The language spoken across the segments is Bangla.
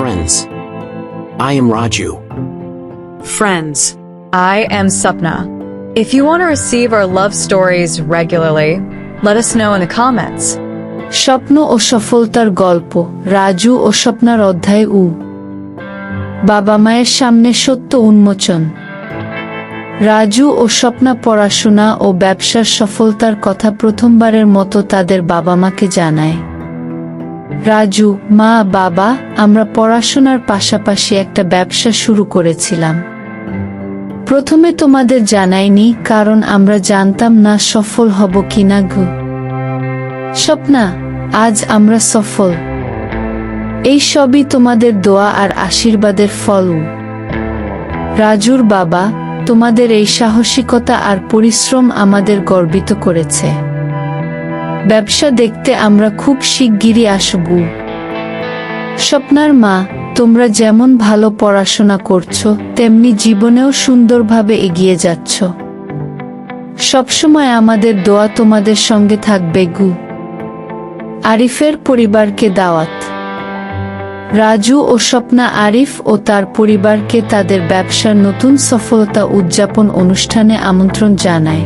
Friends. I am Raju. Friends, I am Sapna. If you want to receive our love stories regularly, let us know in the comments. স্বপ্ন ও সফলতার গল্প রাজু ও স্বপ্নার অধ্যায় উ বাবা মায়ের সামনে সত্য উন্মোচন রাজু ও স্বপ্না পড়াশোনা ও ব্যবসার সফলতার কথা প্রথমবারের মতো তাদের বাবা মাকে জানায় রাজু, মা, বাবা, আমরা পড়াশোনার পাশাপাশি একটা ব্যবসা শুরু করেছিলাম। প্রথমে তোমাদের জানাইনি, কারণ আমরা জানতাম না সফল হব কিনা গু। স্বপ্না, আজ আমরা সফল। এই সবই তোমাদের দোয়া আর আশীর্বাদের ফল। রাজুর বাবা, তোমাদের এই সাহসিকতা আর পরিশ্রম আমাদের গর্বিত করেছে। ব্যবসা দেখতে আমরা খুব শিগগিরই আসব। স্বপ্নার মা, তোমরা যেমন ভালো পড়াশোনা করছ, তেমনি জীবনেও সুন্দরভাবে এগিয়ে যাচ্ছ। সবসময় আমাদের দোয়া তোমাদের সঙ্গে থাকবে গু। আরিফের পরিবারকে দাওয়াত। রাজু ও স্বপ্না আরিফ ও তার পরিবারকে তাদের ব্যবসার নতুন সফলতা উদযাপন অনুষ্ঠানে আমন্ত্রণ জানায়।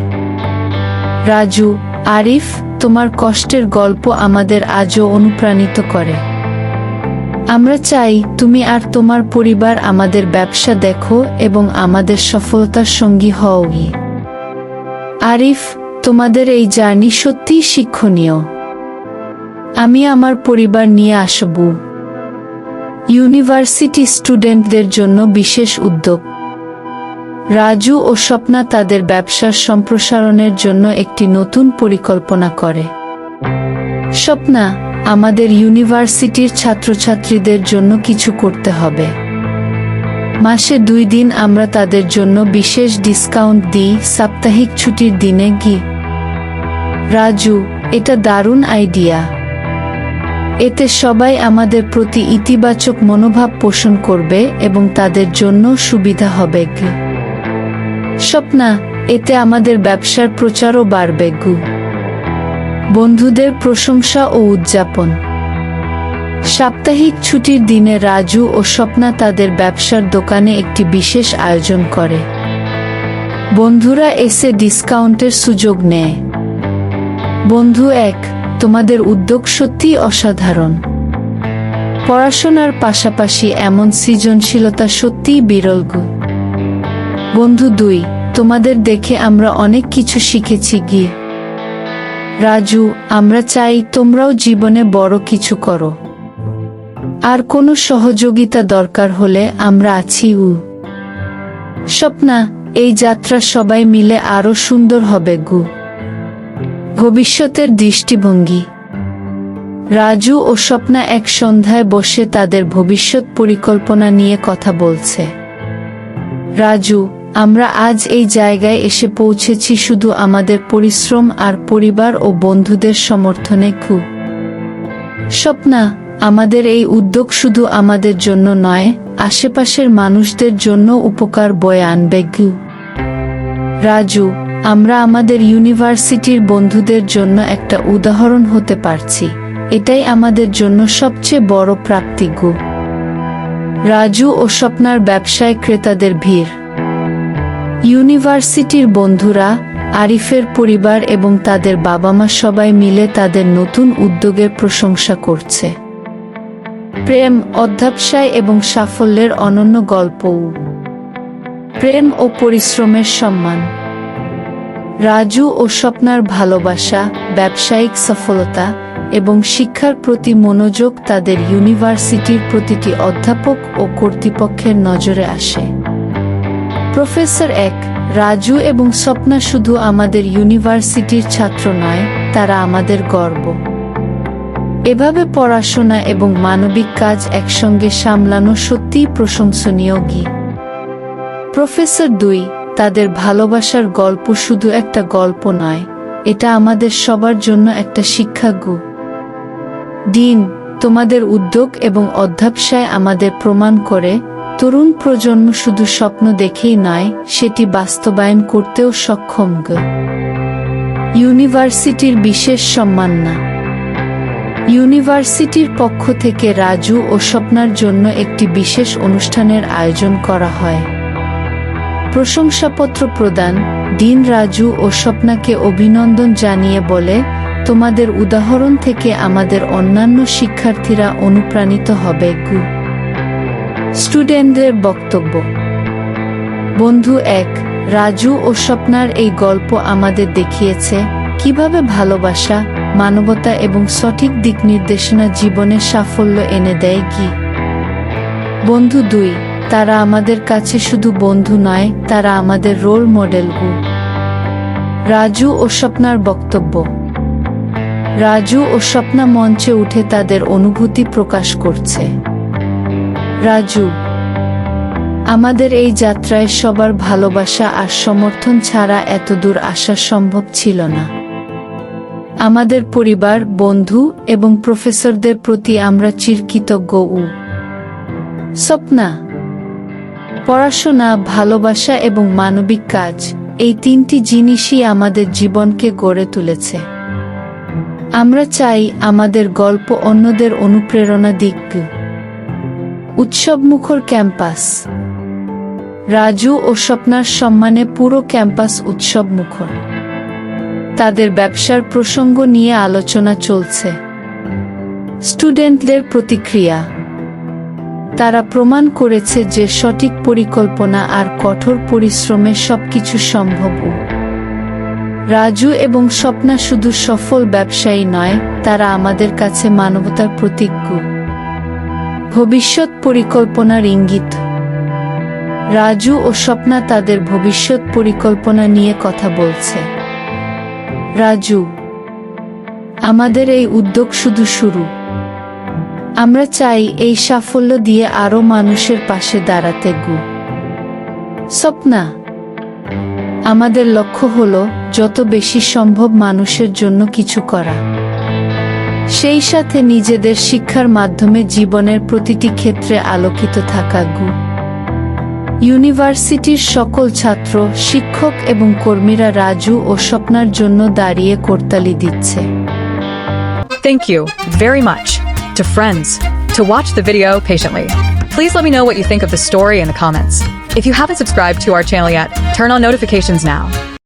রাজু, আরিফ তোমার কষ্টের গল্প আমাদের আজও অনুপ্রাণিত করে। আমরা চাই তুমি আর তোমার পরিবার আমাদের ব্যবসা দেখো এবং আমাদের সফলতার সঙ্গী হওই আরিফ, তোমাদের এই জার্নি সত্যিই শিক্ষণীয়। আমি আমার পরিবার নিয়ে আসব। ইউনিভার্সিটি স্টুডেন্টদের জন্য বিশেষ উদ্যোগ। রাজু ও স্বপ্না তাদের ব্যবসার সম্প্রসারণের জন্য একটি নতুন পরিকল্পনা করে। স্বপ্না, আমাদের ইউনিভার্সিটির ছাত্রছাত্রীদের জন্য কিছু করতে হবে। মাসে দুই দিন আমরা তাদের জন্য বিশেষ ডিসকাউন্ট দিই সাপ্তাহিক ছুটির দিনে গি রাজু, এটা দারুণ আইডিয়া। এতে সবাই আমাদের প্রতি ইতিবাচক মনোভাব পোষণ করবে এবং তাদের জন্য সুবিধা হবে স্বপ্না, এতে আমাদের ব্যবসার প্রচারও বাড়বে, গু। বন্ধুদের প্রশংসা ও উদযাপন। সাপ্তাহিক ছুটির দিনে রাজু ও স্বপ্না তাদের ব্যবসার দোকানে একটি বিশেষ আয়োজন করে। বন্ধুরা এসে ডিসকাউন্টের সুযোগ নেয়। বন্ধু এক, তোমাদের উদ্যোগ সত্যিই অসাধারণ। পড়াশোনার পাশাপাশি এমন সৃজনশীলতা সত্যিই বিরল গুণ বন্ধু দুই, তোমাদের দেখে আমরা অনেক কিছু শিখেছি গিয়ে রাজু, আমরা চাই তোমরাও জীবনে বড় কিছু করো। আর কোনো সহযোগিতা দরকার হলে আমরা আছি উ। স্বপ্না, এই যাত্রা সবাই মিলে আরও সুন্দর হবে গু। ভবিষ্যতের দৃষ্টিভঙ্গি। রাজু ও স্বপ্না এক সন্ধ্যায় বসে তাদের ভবিষ্যৎ পরিকল্পনা নিয়ে কথা বলছে। রাজু আমরা আজ এই জায়গায় এসে পৌঁছেছি শুধু আমাদের পরিশ্রম আর পরিবার ও বন্ধুদের সমর্থনে খুব। স্বপ্না, আমাদের এই উদ্যোগ শুধু আমাদের জন্য নয়, আশেপাশের মানুষদের জন্য উপকার বয়ে আনবে গু। রাজু, আমরা আমাদের ইউনিভার্সিটির বন্ধুদের জন্য একটা উদাহরণ হতে পারছি, এটাই আমাদের জন্য সবচেয়ে বড় প্রাপ্তি গু। রাজু ও স্বপ্নার ব্যবসায় ক্রেতাদের ভিড়। ইউনিভার্সিটির বন্ধুরা, আরিফের পরিবার এবং তাদের বাবা মা সবাই মিলে তাদের নতুন উদ্যোগের প্রশংসা করছে। প্রেম, অধ্যাবসায় এবং সাফল্যের অনন্য গল্পও। প্রেম ও পরিশ্রমের সম্মান। রাজু ও স্বপ্নার ভালোবাসা, ব্যবসায়িক সফলতা এবং শিক্ষার প্রতি মনোযোগ তাদের ইউনিভার্সিটির প্রতিটি অধ্যাপক ও কর্তৃপক্ষের নজরে আসে। প্রফেসর এক, রাজু এবং স্বপ্না শুধু আমাদের ইউনিভার্সিটির ছাত্র নয়, তারা আমাদের গর্ব। এভাবে পড়াশোনা এবং মানবিক কাজ একসঙ্গে সামলানো সত্যিই প্রশংসনীয় গি। প্রফেসর দুই, তাদের ভালোবাসার গল্প শুধু একটা গল্প নয়, এটা আমাদের সবার জন্য একটা শিক্ষা গু। দিন তোমাদের উদ্যোগ এবং অধ্যাবসায় আমাদের প্রমাণ করে তরুণ প্রজন্ম শুধু স্বপ্ন দেখেই নয়, সেটি বাস্তবায়ন করতেও সক্ষম ইউনিভার্সিটির বিশেষ সম্মান না। ইউনিভার্সিটির পক্ষ থেকে রাজু ও স্বপ্নার জন্য একটি বিশেষ অনুষ্ঠানের আয়োজন করা হয়। প্রশংসাপত্র প্রদান, দিন রাজু ও স্বপ্নাকে অভিনন্দন জানিয়ে বলে, তোমাদের উদাহরণ থেকে আমাদের অন্যান্য শিক্ষার্থীরা অনুপ্রাণিত হবে গু। স্টুডেন্টদের বক্তব্য। বন্ধু এক, রাজু ও স্বপ্নার এই গল্প আমাদের দেখিয়েছে কীভাবে ভালোবাসা, মানবতা এবং সঠিক দিক নির্দেশনা জীবনে সাফল্য এনে দেয় কি। বন্ধু দুই, তারা আমাদের কাছে শুধু বন্ধু নয়, তারা আমাদের রোল মডেল গু। রাজু ও স্বপ্নার বক্তব্য। রাজু ও স্বপ্না মঞ্চে উঠে তাদের অনুভূতি প্রকাশ করছে। রাজু, আমাদের এই যাত্রায় সবার ভালোবাসা আর সমর্থন ছাড়া এত দূর আসা সম্ভব ছিল না। আমাদের পরিবার, বন্ধু এবং প্রফেসরদের প্রতি আমরা চিরকৃতজ্ঞ উ স্বপ্না। পড়াশোনা, ভালোবাসা এবং মানবিক কাজ, এই তিনটি জিনিসই আমাদের জীবনকে গড়ে তুলেছে। আমরা চাই আমাদের গল্প অন্যদের অনুপ্রেরণা দিক। উৎসবমুখর ক্যাম্পাস। রাজু ও স্বপ্নার সম্মানে পুরো ক্যাম্পাস উৎসব মুখর তাদের ব্যবসার প্রসঙ্গ নিয়ে আলোচনা চলছে। স্টুডেন্টদের প্রতিক্রিয়া। তারা প্রমাণ করেছে যে সঠিক পরিকল্পনা আর কঠোর পরিশ্রমে সবকিছু সম্ভব। রাজু এবং স্বপ্না শুধু সফল ব্যবসায়ী নয়, তারা আমাদের কাছে মানবতার প্রতিজ্ঞ ভবিষ্যৎ পরিকল্পনার ইঙ্গিত। রাজু ও স্বপ্না তাদের ভবিষ্যৎ পরিকল্পনা নিয়ে কথা বলছে। রাজু, আমাদের এই উদ্যোগ শুধু শুরু। আমরা চাই এই সাফল্য দিয়ে আরও মানুষের পাশে দাঁড়াতে গু। স্বপ্না, আমাদের লক্ষ্য হলো যত বেশি সম্ভব মানুষের জন্য কিছু করা। সেই সাথে নিজেদের শিক্ষার মাধ্যমে জীবনের প্রতিটি ক্ষেত্রে আলোকিত থাকা গু ইউনিভার্সিটির সকল ছাত্র শিক্ষক এবং কর্মীরা রাজু ও স্বপ্নার জন্য দাঁড়িয়ে করতালি দিচ্ছে Thank you very much to friends to watch the video patiently. Please let me know what you think of the story in the comments. If you haven't subscribed to our channel yet, turn on notifications now